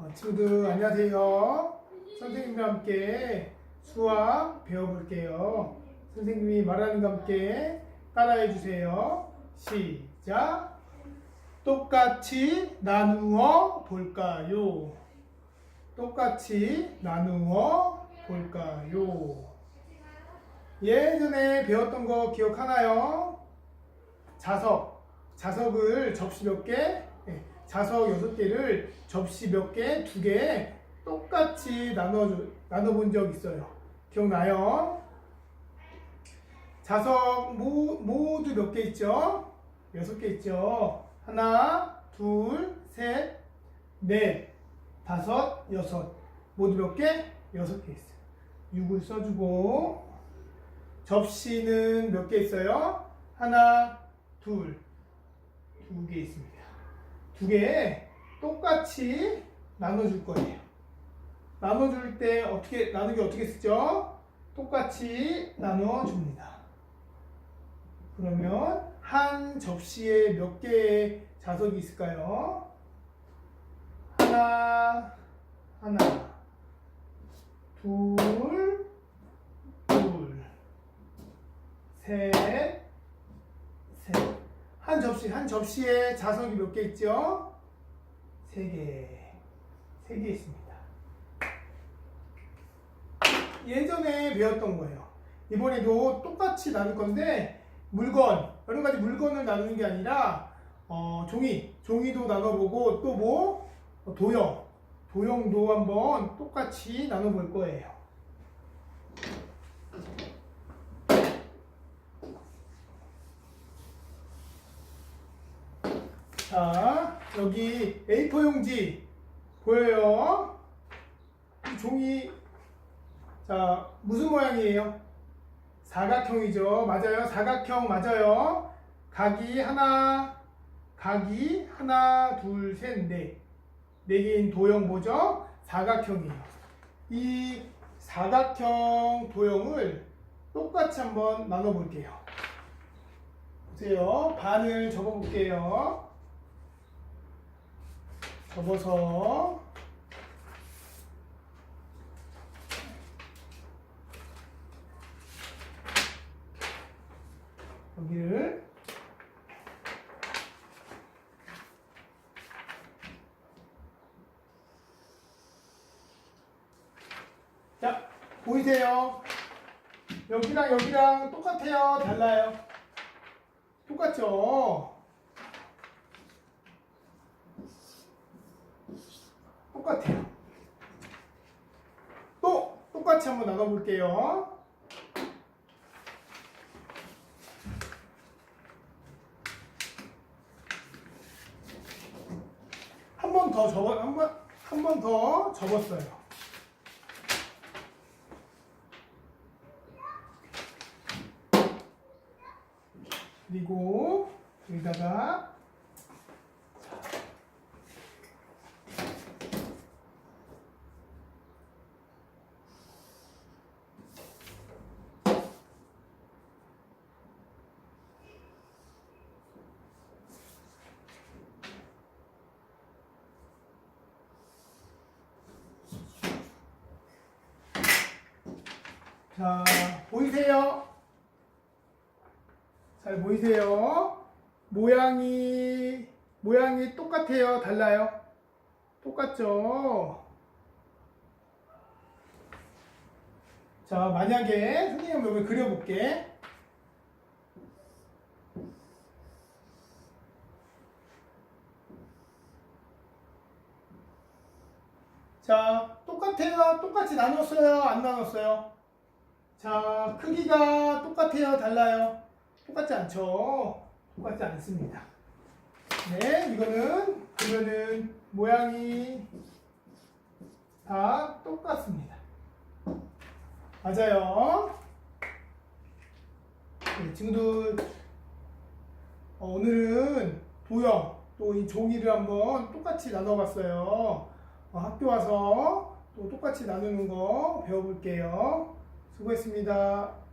어, 친구들 안녕하세요. 선생님과 함께 수학 배워볼게요. 선생님이 말하는 것 함께 따라해 주세요. 시작. 똑같이 나누어 볼까요? 똑같이 나누어 볼까요? 예전에 배웠던 거 기억하나요? 자석. 자석을 접시 몇 개? 네, 자석 여섯 개를 접시 몇 개? 두 개 똑같이 나눠 나눠본 적 있어요. 기억나요? 자석 모, 모두 몇 개 있죠? 여섯 개 있죠? 하나, 둘, 셋, 넷, 다섯, 여섯. 모두 몇 개? 여섯 개 있어요. 6을 써주고 접시는 몇 개 있어요? 하나, 둘, 두 개 있습니다. 두 개 똑같이 나눠줄 거예요. 나눠줄 때 어떻게 나누기 어떻게 쓰죠? 똑같이 나눠줍니다. 그러면 한 접시에 몇 개의 자석이 있을까요? 하나, 하나, 둘, 둘, 셋, 셋. 한 접시, 한 접시에 자석이 몇 개 있죠? 세 개. 세 개 있습니다. 예전에 배웠던 거예요. 이번에도 똑같이 나눌 건데, 물건, 여러 가지 물건을 나누는 게 아니라, 어, 종이, 종이도 나눠보고, 또 뭐? 어, 도형. 도형도 한번 똑같이 나눠볼 거예요. 자, 여기 A4 용지 보여요? 이 종이 자 무슨 모양이에요? 사각형이죠. 맞아요. 사각형 맞아요. 각이 하나, 각이 하나, 둘, 셋, 넷. 네 개인 도형 뭐죠? 사각형이에요. 이 사각형 도형을 똑같이 한번 나눠볼게요. 보세요. 반을 접어볼게요. 접어서 여기를 자 보이세요? 여기랑 여기랑 똑같아요? 달라요? 똑같죠? 똑같아요. 또 똑같이 한번 나눠볼게요. 한 번 더 접어 한번 한 번 더 접었어요. 그리고 여기다가 자, 보이세요? 잘 보이세요? 모양이, 모양이 똑같아요? 달라요? 똑같죠? 자, 만약에 선생님 여기 그려볼게. 자, 똑같아요? 똑같이 나눴어요? 안 나눴어요? 자, 크기가 똑같아요? 달라요? 똑같지 않죠? 똑같지 않습니다. 네, 이거는 그러면은 모양이 다 똑같습니다. 맞아요. 네, 친구들 어, 오늘은 도형 또 이 종이를 한번 똑같이 나눠봤어요. 어, 학교 와서 또 똑같이 나누는 거 배워볼게요. 수고했습니다.